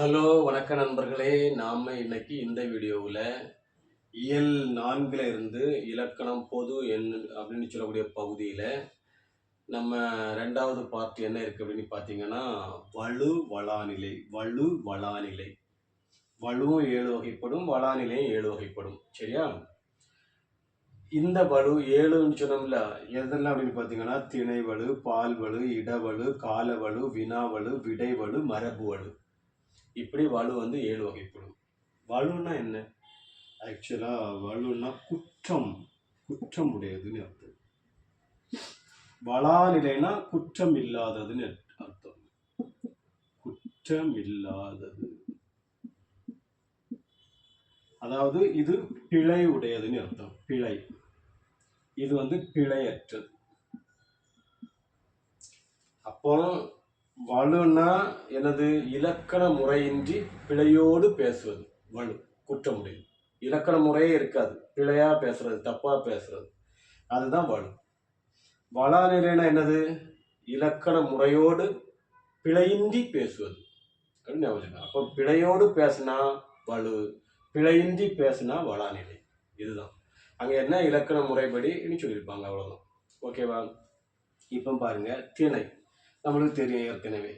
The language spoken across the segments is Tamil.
ஹலோ வணக்க நண்பர்களே. நாம் இன்னைக்கு இந்த வீடியோவில் இயல் நான்கில் இருந்து இலக்கணம் பொது என் அப்படின்னு சொல்லக்கூடிய பகுதியில் நம்ம ரெண்டாவது பார்ட் என்ன இருக்குது அப்படின்னு பார்த்தீங்கன்னா வலு வளாநிலை வலு வளாநிலை. வலுவும் ஏழு வகைப்படும் வளாநிலையும் ஏழு வகைப்படும். சரியா? இந்த வலு ஏழுன்னு சொன்னோம்ல எதெல்லாம் அப்படின்னு பார்த்தீங்கன்னா திணை வலு பால் வலு இடவலு காலவலு வினாவலு விடைவலு மரபுவலு. இப்படி வலு வந்து ஏழு வகைப்படும். வலுன்னா என்ன? ஆக்சுவலாக வலுன்னா குற்றம். குற்றம் உடையதுன்னு அர்த்தம். வளாநிலைனா குற்றம் இல்லாததுன்னு அர்த்தம். குற்றம் இல்லாதது அதாவது இது பிழை உடையதுன்னு அர்த்தம். பிழை. இது வந்து பிழையற்றது. அப்போ வலுனா எனது இலக்கண முறையின்றி பிழையோடு பேசுவது. வலு குற்றமுடையது இலக்கண முறையே இருக்காது. பிழையாக பேசுறது தப்பாக பேசுறது. அதுதான் வலு. வளாநிலைனா என்னது? இலக்கண முறையோடு பிழையின்றி பேசுவது. அப்படின்னு ஞாபகம் அப்போ பிழையோடு பேசினா வலு பிழையின்றி பேசினா வளாநிலை. இதுதான். அங்கே என்ன இலக்கண முறைப்படி சொல்லியிருப்பாங்க அவ்வளோதான் ஓகேவா? இப்போ பாருங்கள் திணை. நம்மளுக்கு தெரியும் ஏற்கனவே.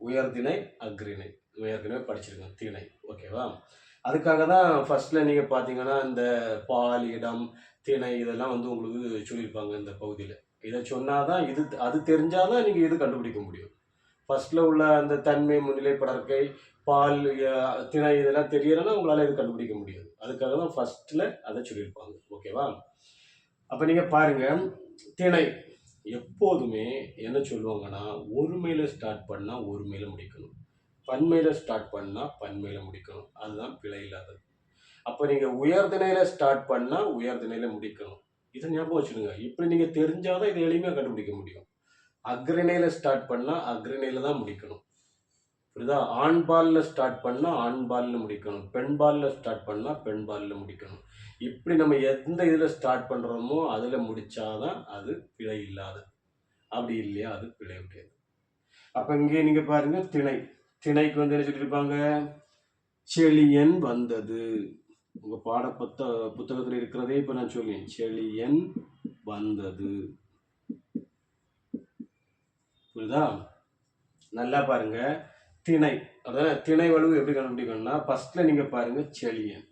உயர்திணை அக்ரிணை ஏற்கனவே படிச்சிருக்கோம் திணை. ஓகேவா? அதுக்காக தான் ஃபர்ஸ்ட்ல நீங்கள் பார்த்தீங்கன்னா இந்த பால் இடம் திணை இதெல்லாம் வந்து உங்களுக்கு சொல்லியிருப்பாங்க இந்த பகுதியில். இதை சொன்னாதான் இது அது தெரிஞ்சால் தான் நீங்கள் இது கண்டுபிடிக்க முடியும். ஃபஸ்ட்டில் உள்ள அந்த தன்மை முன்னிலை படற்கை பால் திணை இதெல்லாம் தெரியலைன்னா உங்களால் இது கண்டுபிடிக்க முடியாது. அதுக்காக தான் ஃபர்ஸ்ட்ல அதை சொல்லியிருப்பாங்க. ஓகேவா? அப்போ நீங்கள் பாருங்கள் திணை. எப்போதுமே என்ன சொல்லுவாங்கன்னா ஒருமையில் ஸ்டார்ட் பண்ணால் ஒருமையில் முடிக்கணும். பன்மையில் ஸ்டார்ட் பண்ணால் பன்மையில் முடிக்கணும். அதுதான் பிழை இல்லாதது. அப்போ நீங்கள் உயர்திணையில் ஸ்டார்ட் பண்ணால் உயர்திணையில் முடிக்கணும். இதை ஞாபகம் வச்சுடுங்க இப்படி நீங்கள் தெரிஞ்சால் தான் இதை எளிமையாக கண்டுபிடிக்க முடியும். அக்ரிணையில ஸ்டார்ட் பண்ணால் அக்ரிணையில தான் முடிக்கணும். புரியுதா? ஆண் பாலில் ஸ்டார்ட் பண்ணால் ஆண் பாலில் முடிக்கணும். பெண் பாலில் ஸ்டார்ட் பண்ணால் பெண் பாலில் முடிக்கணும். இப்படி நம்ம எந்த இதில் ஸ்டார்ட் பண்ணுறோமோ அதில் முடித்தாதான் அது பிழை இல்லாது. அப்படி இல்லையா அது பிழை உடையது. அப்போ இங்கே நீங்கள் பாருங்கள் திணை. திணைக்கு வந்து என்ன சொல்லியிருப்பாங்க? செழியன் வந்தது. உங்கள் பாட புத்த புத்தகத்தில் இருக்கிறதே இப்போ நான் சொல்லுவேன் செழியன் வந்தது. புரியுதா? நல்லா பாருங்க. திணை. அதாவது திணை வலுவு எப்படி கண்டுபிடிக்கணும்னா ஃபஸ்ட்டில் நீங்கள் பாருங்கள் செழியன்.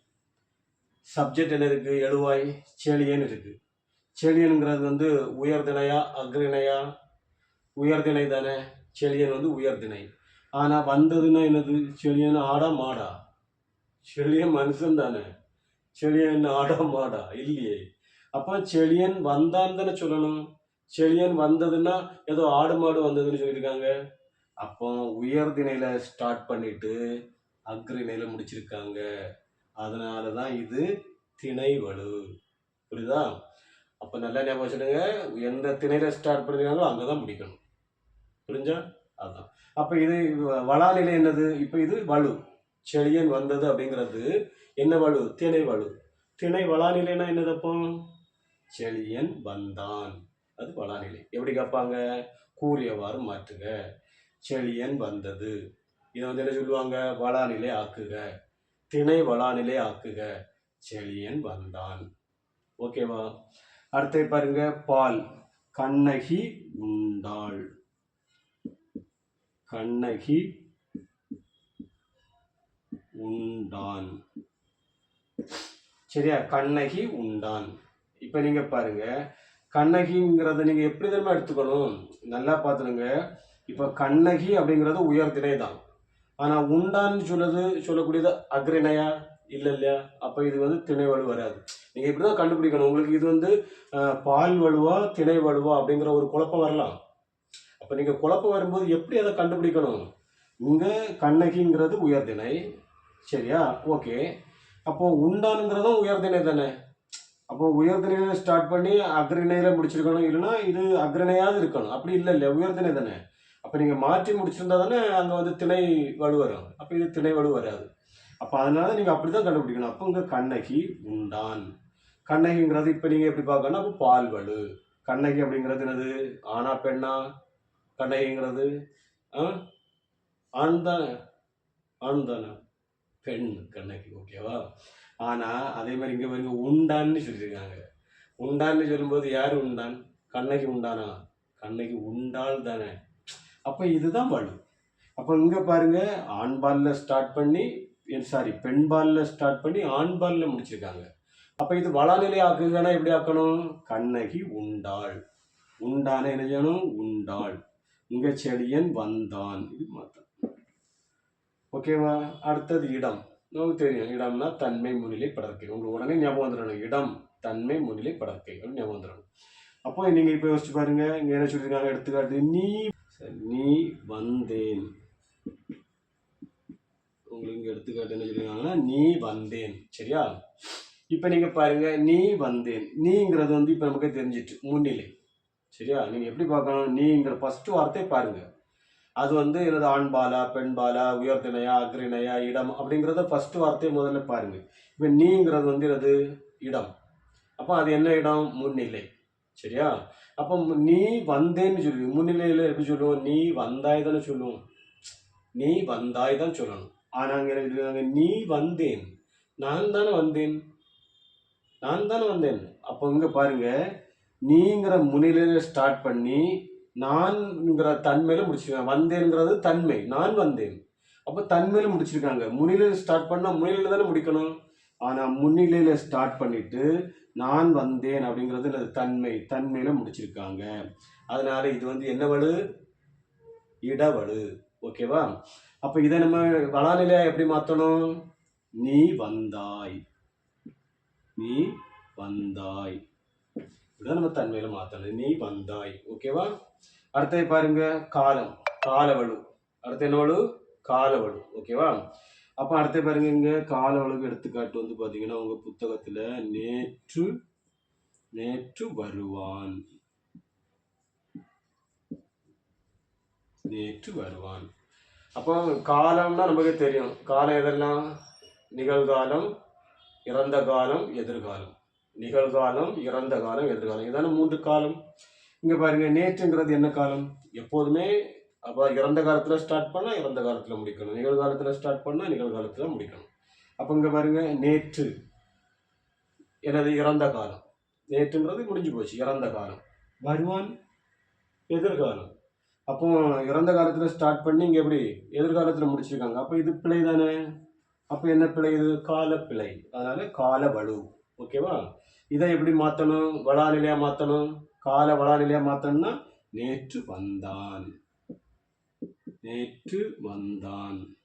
சப்ஜெக்ட் என்ன இருக்குது எழுவாய் சேலியன் இருக்குது செழியனுங்கிறது வந்து உயர்திணையா அக்ரிணையா உயர்திணை தானே. செழியன் வந்து உயர்திணை. ஆனால் வந்ததுன்னா என்னது? செழியன் ஆடா மாடா? செளியன் மனுஷன் தானே. செழியன் ஆடா மாடா? இல்லையே. அப்போ செழியன் வந்தான் தானே சொல்லணும். செழியன் வந்ததுன்னா ஏதோ ஆடு மாடு வந்ததுன்னு சொல்லியிருக்காங்க. அப்போ உயர்திணையில் ஸ்டார்ட் பண்ணிட்டு அக்ரிணையில் முடிச்சிருக்காங்க. அதனால தான் இது திணை வலு புரியுதா? அப்போ நல்லா ஞாபகம் வச்சுடுங்க எந்த திணையில் ஸ்டார்ட் பண்ணுறீங்களோ அங்கே தான் முடிக்கணும். புரிஞ்சா? அதுதான் அப்போ இது வ- வளாநிலை என்னது? இப்போ இது வலு. செழியன் வந்தது அப்படிங்கிறது என்ன வலு? திணை வலு திணை வளாநிலைனா என்னது அப்போ? செழியன் வந்தான். அது வளாநிலை. எப்படி கேட்பாங்க? கூறியவாறு மாற்றுக. செழியன் வந்தது. இதை வந்து என்ன சொல்லுவாங்க? வளாநிலை ஆக்குக. திணை வளாநிலை ஆக்குக செழியன் வந்தான் ஓகேவா அடுத்து பாருங்க பால். கண்ணகி உண்டாள். கண்ணகி உண்டான். சரியா? கண்ணகி உண்டான். இப்போ நீங்க பாருங்க கண்ணகிங்கிறத நீங்க எப்படி தெரியுமா எடுத்துக்கணும்? நல்லா பார்த்துடுங்க இப்போ கண்ணகி அப்படிங்கிறது உயர்திணை தான் ஆனால் உண்டான்னு சொல்லுது சொல்லக்கூடியது அக்ரிணையா இல்லை இல்லையா? அப்போ இது வந்து திணை வலு வராது. நீங்கள் இப்படி தான் கண்டுபிடிக்கணும். உங்களுக்கு இது வந்து பால் வலுவா திணை வலுவா அப்படிங்கிற ஒரு குழப்பம் வரலாம். அப்போ நீங்கள் குழப்பம் வரும்போது எப்படி அதை கண்டுபிடிக்கணும்? இங்கே கண்ணகிங்கிறது உயர்திணை சரியா? ஓகே. அப்போ உண்டானுங்கிறதும் உயர்திணை தானே? அப்போ உயர்திணையில ஸ்டார்ட் பண்ணி அக்ரிணையில முடிச்சிருக்கணும். இல்லைன்னா இது அக்ரிணையாவது இருக்கணும். அப்படி இல்லை இல்லை உயர்திணை தானே? அப்போ நீங்கள் மாற்றி முடிச்சிருந்தா தானே அங்கே வந்து திணை வலு வரும் அப்போ இது திணை வலு வராது. அப்போ அதனால நீங்கள் அப்படி தான் கண்டுபிடிக்கணும். அப்போ இங்கே கண்ணகி உண்டான் கண்ணகிங்கிறது இப்போ நீங்கள் எப்படி பார்க்கணும் அப்போ பால் வலு. கண்ணகி அப்படிங்கிறது என்னது? ஆனா பெண்ணா? கண்ணகிங்கிறது ஆ? ஆண் தானே ஆண் தானே? பெண் கண்ணகி ஓகேவா? ஆனால் அதே மாதிரி இங்கே பாருங்க உண்டான்னு சொல்லியிருக்காங்க. உண்டான்னு சொல்லும்போது யார் உண்டான்? கண்ணகி உண்டானா? கண்ணகி உண்டாள் தானே. அப்போ இதுதான் வலு அப்போ இங்கே பாருங்க ஆண்பாலில் ஸ்டார்ட் பண்ணி சாரி பெண்பாலில் ஸ்டார்ட் பண்ணி ஆண்பாலில் முடிச்சிருக்காங்க. அப்போ இது வளநிலை ஆக்குங்கன்னா எப்படி ஆக்கணும்? கண்ணகி உண்டாள். உண்டான என்ன செய்யணும்? உண்டாள். இங்க செடியன் வந்தான். இது மாத்தம். ஓகேவா அடுத்தது இடம். நமக்கு தெரியும் இடம்னா தன்மை முன்னிலை படற்கை. உங்களுக்கு உடனே ஞாபகம் வந்துடணும். இடம் தன்மை முன்னிலை படற்கை. அப்படின்னு ஞாபகம் வந்துடணும். அப்போ நீங்க இப்போ யோசிச்சு பாருங்க இங்க என்ன சொல்லியிருக்காங்க எடுத்துக்காட்டு நீ நீ வந்தேன். உங்களுக்கு எடுத்துக்காட்டு என்ன சொல்லியிருக்காங்கன்னா நீ வந்தேன். சரியா? இப்போ நீங்கள் பாருங்கள் நீ வந்தேன். நீங்கிறது வந்து இப்போ நமக்கு தெரிஞ்சிட்டு முன்னிலை. சரியா? நீங்கள் எப்படி பார்க்கணும்? நீங்கிற ஃபஸ்ட்டு வார்த்தை பாருங்கள் அது வந்து எனது ஆண்பாலா பெண்பாலா உயர்திணையா அக்ரிணையா இடம் அப்படிங்கிறத ஃபஸ்ட்டு வார்த்தையை முதல்ல பாருங்கள் இப்போ நீங்கிறது வந்து எனது இடம். அப்போ அது என்ன இடம்? முன்னிலை. சரியா அப்போ நீ வந்தேன்னு சொல்லி முன்னிலையில் எப்படி சொல்லுவோம் நீ வந்தாய் தானே சொல்லுவோம் நீ வந்தாய் தான் சொல்லணும் ஆனால் அங்கே என்ன சொல்லுவாங்க நீ வந்தேன் நான் தானே வந்தேன் நான் தானே வந்தேன் அப்போ இங்கே பாருங்க நீங்கிற முன்னிலையில் ஸ்டார்ட் பண்ணி நான்ங்கிற தன்மையில முடிச்சிருக்காங்க வந்தேங்கிறது தன்மை நான் வந்தேன் அப்போ தன்மையில முடிச்சிருக்காங்க முன்னிலையில் ஸ்டார்ட் பண்ணால் முன்னிலையில் தானே முடிக்கணும் ஆனால் முன்னிலையில் ஸ்டார்ட் பண்ணிட்டு நான் வந்தேன் அப்படிங்கிறது தன்மை. தன்மையில முடிச்சிருக்காங்க. அதனால இது வந்து என்ன வலு இடவலு ஓகேவா? அப்ப இதை நம்ம வளாநிலையா எப்படி மாத்தணும்? நீ வந்தாய். நீ வந்தாய். இப்படிதான் நம்ம தன்மையில மாத்தணும். நீ வந்தாய். ஓகேவா? அடுத்தது பாருங்க காலம். காலவழு அடுத்து என்ன வலு காலவழு ஓகேவா? அப்ப அடுத்து பாருங்க இங்க அளவு எடுத்துக்காட்டு வந்து பாத்தீங்கன்னா உங்க புத்தகத்துல நேற்று நேற்று வருவான். நேற்று வருவான். அப்போ காலம்னா நமக்கு தெரியும். காலம் எதெல்லாம்? நிகழ்காலம் இறந்த காலம் எதிர்காலம். நிகழ்காலம் இறந்த காலம் எதிர்காலம். இதான மூன்று காலம். இங்க பாருங்க நேற்றுங்கிறது என்ன காலம்? எப்போதுமே அப்போ இறந்த காலத்தில் ஸ்டார்ட் பண்ணால் இறந்த காலத்தில் முடிக்கணும். நிகழ்காலத்தில் ஸ்டார்ட் பண்ணால் நிகழ்காலத்தில் முடிக்கணும். அப்போ இங்கே பாருங்க நேற்று. எனது இறந்த காலம். நேற்றுங்கிறது முடிஞ்சு போச்சு. இறந்த காலம். வருவான் எதிர்காலம். அப்போ இறந்த காலத்தில் ஸ்டார்ட் பண்ணி இங்கே எப்படி? எதிர்காலத்தில் முடிச்சிருக்காங்க. அப்போ இது பிழை தானே? அப்போ என்ன பிழை இது? கால பிழை அதனால கால வலு ஓகேவா இதை எப்படி மாற்றணும் வளாநிலையாக மாற்றணும் கால வளாநிலையாக மாற்றணும்னா நேற்று வந்தான். நேற்று வந்தான்.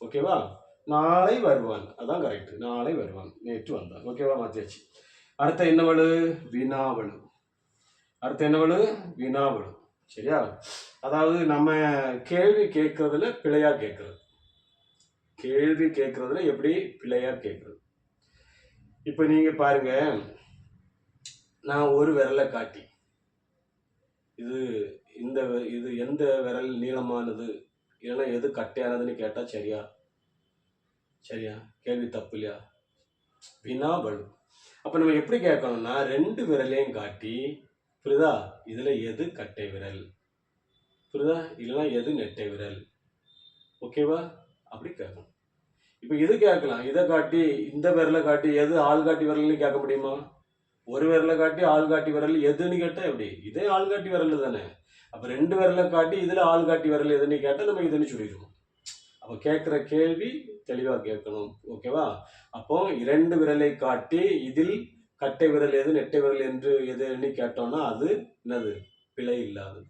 ஓகேவா? நாளை வருவான். அதான் கரெக்ட் நாளை வருவான். நேற்று வந்தான். ஓகேவா மாத்தியாச்சு? அடுத்த என்னவளு வினாவளு வினாவலு அடுத்த என்னவளு வினாவளு வினாவலு சரியா? அதாவது நம்ம கேள்வி கேட்கறதுல பிழையா கேட்கறது. கேள்வி கேட்கறதுல எப்படி பிழையா கேட்கறது? இப்போ நீங்க பாருங்க. நான் ஒரு விரலை காட்டி. இது இந்த வி- இது எந்த விரல் நீளமானது? இல்லைன்னா எது கட்டையானதுன்னு கேட்டால் சரியா? சரியா? கேள்வி தப்பு இல்லையா? வினா பலு அப்போ நம்ம எப்படி கேட்கணும்னா ரெண்டு விரலையும் காட்டி புரியுதா? இதில் எது கட்டை விரல்? புரியுதா? இல்லைன்னா எது நெட்டை விரல்? ஓகேவா அப்படி கேட்கணும். இப்போ இது கேட்கலாம். இதை காட்டி இந்த விரலை காட்டி எது ஆள்காட்டி விரல்னு கேட்க முடியுமா? ஒரு விரலை காட்டி ஆள்காட்டி விரல் எதுன்னு கேட்டால் எப்படி? இதே ஆள்காட்டி விரல் தானே. அப்போ ரெண்டு விரலை காட்டி இதுல ஆள்காட்டி விரல் எதுன்னு கேட்டால் நம்ம இதுன்னு சொல்லிடுவோம். அப்போ கேட்குற கேள்வி தெளிவாக கேட்கணும். ஓகேவா? அப்போ இரண்டு விரலை காட்டி இதில் கட்டை விரல் எது நெட்டை விரல் என்று எதுன்னு கேட்டோம்னா அது என்னது? பிழை இல்லாது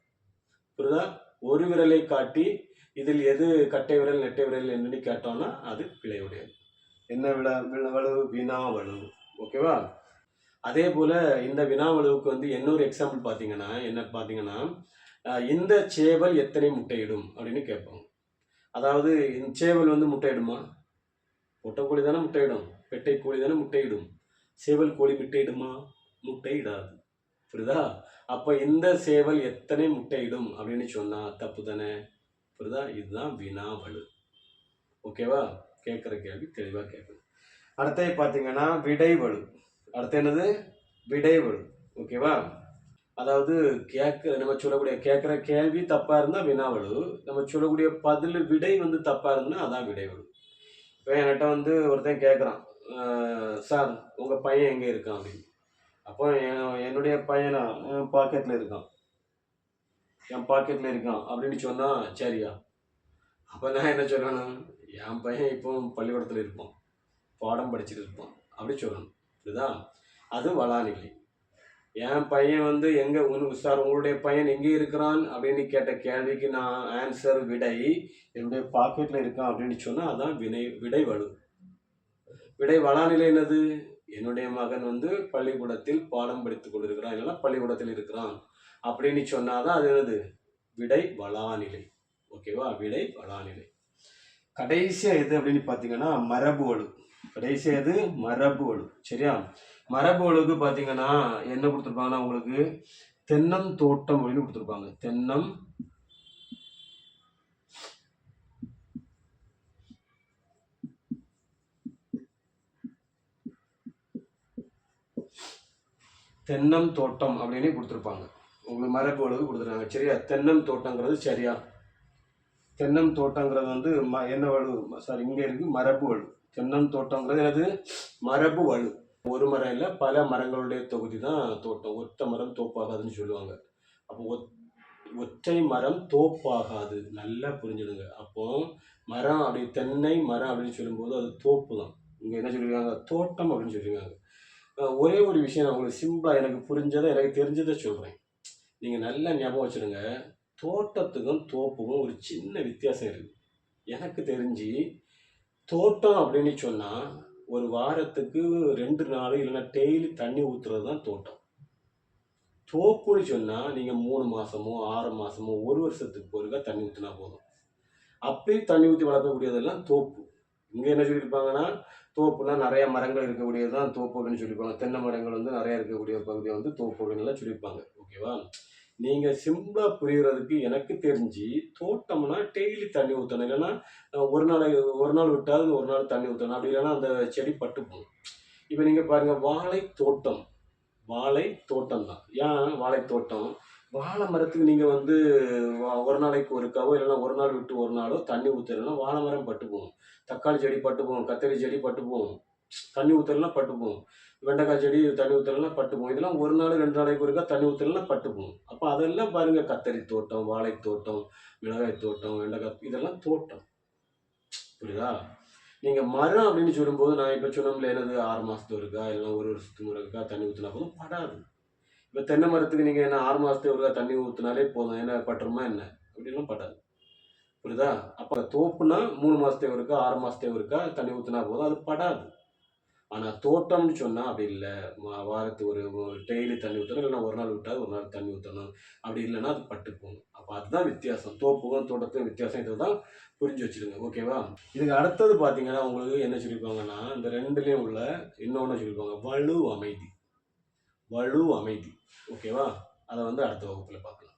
புரியுதா? ஒரு விரலை காட்டி இதில் எது கட்டை விரல் நெட்டை விரல் என்னன்னு கேட்டோம்னா அது பிழையுடையது. என்ன விழ வினவலு வினாவலு ஓகேவா? அதே போல் இந்த வினாவளவுக்கு வந்து இன்னொரு எக்ஸாம்பிள் பார்த்தீங்கன்னா என்ன பார்த்தீங்கன்னா இந்த சேவல் எத்தனை முட்டையிடும் அப்படின்னு கேட்போம் அதாவது இந்த சேவல் வந்து முட்டையிடுமா? பொட்டைக்கோழி தானே முட்டையிடும். பெட்டை கோழி தானே முட்டையிடும். சேவல் கோழி முட்டையிடுமா? முட்டையிடாது. புரியுதா? அப்போ இந்த சேவல் எத்தனை முட்டையிடும் அப்படின்னு சொன்னால் தப்பு தானே? புரியுதா? இதுதான் வினாவலு. ஓகேவா? கேட்குற கேள்வி தெளிவாக கேட்கணும் அடுத்தது பார்த்தீங்கன்னா விடைவலு. அடுத்து என்னது? விடைவலு ஓகேவா அதாவது கேட்க நம்ம சொல்லக்கூடிய கேட்குற கேள்வி தப்பாக இருந்தால் வினாவலு நம்ம சொல்லக்கூடிய பதில் விடை வந்து தப்பாக இருந்ததுன்னா அதான் விடைவலு இப்போ என்கிட்ட வந்து ஒருத்தன் கேட்குறான் சார் உங்கள் பையன் எங்கே இருக்கான்? அப்படின்னு. அப்போ என் என்னுடைய பையனா என் பாக்கெட்டில் இருக்கான். என் பாக்கெட்ல இருக்கான். அப்படின்னு சொன்னால் சரியா? அப்போ நான் என்ன சொல்லணும் என் பையன் இப்போ பள்ளிக்கூடத்தில் இருப்பான். பாடம் படிச்சுட்டு இருப்பான். அப்படி சொல்லணும். புரியுதா அது வளாநிலை என் பையன் வந்து எங்கே உனக்கு சார் உங்களுடைய பையன் எங்கே இருக்கிறான் அப்படின்னு கேட்ட கேள்விக்கு நான் ஆன்சர் விடை என்னுடைய பாக்கெட்டில் இருக்கான் அப்படின்னு சொன்னால் அதான் வினை விடை வலு. விடை வளாநிலை என்னது? என்னுடைய மகன் வந்து பள்ளிக்கூடத்தில் பாடம் படித்துக் கொண்டிருக்கிறான் இல்லைன்னா பள்ளிக்கூடத்தில் இருக்கிறான் அப்படின்னு சொன்னாதான் அது என்னது? விடை வளாநிலை ஓகேவா விடை வளாநிலை கடைசியாக எது அப்படின்னு பார்த்தீங்கன்னா மரபு வலு. கடைசியது மரபு வலு சரியா? மரபு வலுக்கு பார்த்தீங்கன்னா என்ன கொடுத்துருப்பாங்கன்னா உங்களுக்கு தென்னம் தோட்டம் அப்படின்னு கொடுத்துருப்பாங்க. தென்னம் தென்னம் தோட்டம் அப்படின்னு கொடுத்துருப்பாங்க. உங்களுக்கு மரபு வலுக்கு கொடுத்துருக்காங்க. சரியா? தென்னம் தோட்டங்கிறது சரியா? தென்னம் தோட்டங்கிறது வந்து ம என்ன வலு சாரி இங்கே இருக்குது மரபு வலு தென்னம் தோட்டங்கிறது அது மரபு வலு ஒரு மரம் இல்லை பல மரங்களுடைய தொகுதி தான் தோட்டம். ஒத்த மரம் தோப்பாகாதுன்னு சொல்லுவாங்க. அப்போ ஒத் ஒற்றை மரம் தோப்பாகாது. நல்லா புரிஞ்சிடுங்க. அப்போ மரம் அப்படி தென்னை மரம் அப்படின்னு சொல்லும்போது அது தோப்பு தான் இங்கே என்ன சொல்லியிருக்காங்க தோட்டம் அப்படின்னு சொல்லியிருக்காங்க ஒரே ஒரு விஷயம் நான் உங்களுக்கு சிம்பிளாக எனக்கு புரிஞ்சதை எனக்கு தெரிஞ்சதை சொல்கிறேன் நீங்கள் நல்லா ஞாபகம் வச்சுருங்க. தோட்டத்துக்கும் தோப்புக்கும் ஒரு சின்ன வித்தியாசம் இருக்குது எனக்கு தெரிஞ்சு தோட்டம் அப்படின்னு சொன்னால் ஒரு வாரத்துக்கு ரெண்டு நாள் இல்லைன்னா டெய்லி தண்ணி ஊற்றுறது தான் தோட்டம். தோப்புன்னு சொன்னால் நீங்கள் மூணு மாதமோ ஆறு மாதமோ ஒரு வருஷத்துக்கு ஒருக்கா தண்ணி ஊற்றினா போதும். அப்பயும் தண்ணி ஊற்றி வளர்க்கக்கூடியதெல்லாம் தோப்பு. இங்கே என்ன சொல்லியிருப்பாங்கன்னா தோப்புனா நிறைய மரங்கள் இருக்கக்கூடியது தான் தோப்பு அப்படின்னு சொல்லியிருப்பாங்க. தென்னை மரங்கள் வந்து நிறைய இருக்கக்கூடிய பகுதியை வந்து தோப்பு அப்படின்னு எல்லாம் சொல்லியிருப்பாங்க. ஓகேவா? நீங்கள் சிம்பிளாக புரிகிறதுக்கு எனக்கு தெரிஞ்சு தோட்டம்னா டெய்லி தண்ணி ஊற்றணும் இல்லைன்னா ஒரு நாள் ஒரு நாள் விட்டாவது ஒரு நாள் தண்ணி ஊற்றணும் அப்படி இல்லைன்னா அந்த செடி பட்டு போகும். இப்போ நீங்கள் பாருங்கள் வாழை தோட்டம் வாழை தோட்டம் தான் ஏன் வாழை தோட்டம் வாழை மரத்துக்கு நீங்கள் வந்து வா- ஒரு நாளைக்கு ஒருக்காவோ இல்லைன்னா ஒரு நாள் விட்டு ஒரு நாளோ தண்ணி ஊற்றுறதுனா வாழை மரம் பட்டு போகும். தக்காளி செடி பட்டு போகும். கத்திரி செடி பட்டு போகும். தண்ணி ஊற்றுறதுனா பட்டு போகும். வெண்டைக்காய் செடி தண்ணி ஊற்றலாம் பட்டு போகும். இதெல்லாம் ஒரு நாள் ரெண்டு நாளைக்கு ஒருக்கா தண்ணி ஊற்றலாம் பட்டு போகும். அப்போ அதெல்லாம் பாருங்கள் கத்தரி தோட்டம் வாழை தோட்டம் மிளகாய் தோட்டம் வெண்டைக்காய் இதெல்லாம் தோட்டம். புரியுதா? நீங்கள் மரம் அப்படின்னு சொல்லும்போது நான் இப்போ சொன்னோம்ல என்னது ஆறு மாதத்துக்கு இருக்கா இல்லைனா ஒரு வருஷத்துக்கு இருக்கா தண்ணி ஊற்றினா போதும் படாது. இப்போ தென்னை மரத்துக்கு நீங்கள் என்ன ஆறு மாதத்துக்கு ஒருக்கா தண்ணி ஊற்றினாலே போதும் என்ன பட்டுருமா என்ன? அப்படிலாம் படாது. புரியுதா? அப்போ தோப்புனா மூணு மாதத்துக்கு இருக்கா ஆறு மாதத்துக்கு இருக்கா தண்ணி ஊற்றினா போதும் அது படாது. ஆனால் தோட்டம்னு சொன்னால் அப்படி இல்லை. வாரத்துக்கு ஒரு டெய்லி தண்ணி ஊற்றணும் இல்லைன்னா ஒரு நாள் விட்டால் ஒரு நாள் தண்ணி ஊற்றணும் அப்படி இல்லைன்னா அது பட்டு போகணும் அப்போ அதுதான் வித்தியாசம். தோப்புக்கும் தோட்டத்துக்கும் வித்தியாசம். இதை தான் புரிஞ்சு வச்சுருங்க. ஓகேவா இதுக்கு அடுத்தது பார்த்தீங்கன்னா உங்களுக்கு என்ன சொல்லியிருப்பாங்கன்னா இந்த ரெண்டுலேயும் உள்ள இன்னொன்று சொல்லியிருப்பாங்க வலு அமைதி வலு அமைதி ஓகேவா அதை வந்து அடுத்த வகுப்பில் பார்க்கலாம்